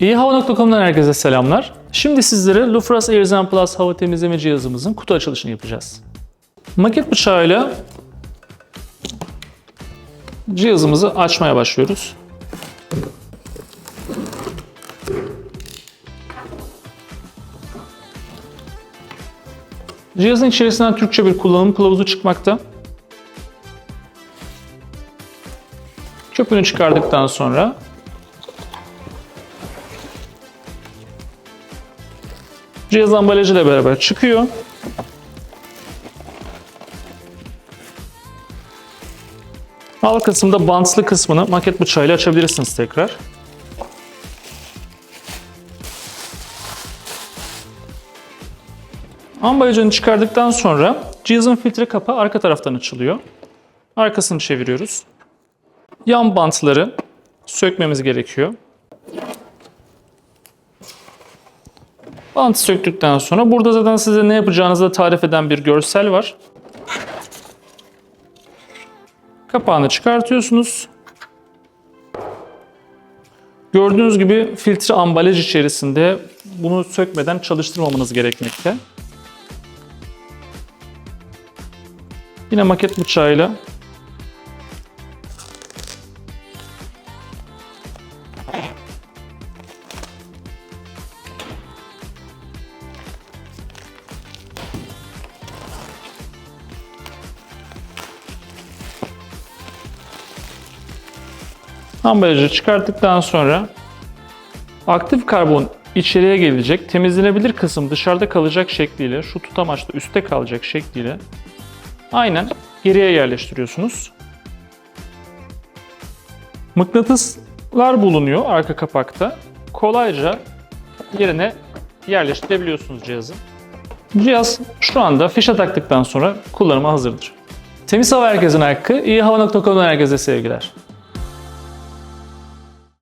İyihava.com'dan herkese selamlar. Şimdi sizlere Lufras Airzen Plus hava temizleme cihazımızın kutu açılışını yapacağız. Maket bıçağıyla cihazımızı açmaya başlıyoruz. Cihazın içerisinden Türkçe bir kullanım kılavuzu çıkmakta. Çöpünü çıkardıktan sonra cihaz ambalajıyla beraber çıkıyor. Alt kısımda bantlı kısmını maket bıçağıyla açabilirsiniz tekrar. Ambalajını çıkardıktan sonra cihazın filtre kapağı arka taraftan açılıyor. Arkasını çeviriyoruz. Yan bantları sökmemiz gerekiyor. Bantı söktükten sonra burada zaten size ne yapacağınızı da tarif eden bir görsel var. Kapağını çıkartıyorsunuz. Gördüğünüz gibi filtre ambalaj içerisinde bunu sökmeden çalıştırmamanız gerekmekte. Yine maket bıçağıyla ambalajı çıkarttıktan sonra aktif karbon içeriye gelecek, temizlenebilir kısım dışarıda kalacak şekliyle, şu tutamaçta üstte kalacak şekliyle aynen geriye yerleştiriyorsunuz. Mıknatıslar bulunuyor arka kapakta. Kolayca yerine yerleştirebiliyorsunuz cihazı. Cihaz şu anda fişe taktıktan sonra kullanıma hazırdır. Temiz hava herkesin hakkı, iyi hava.com'dan herkese sevgiler.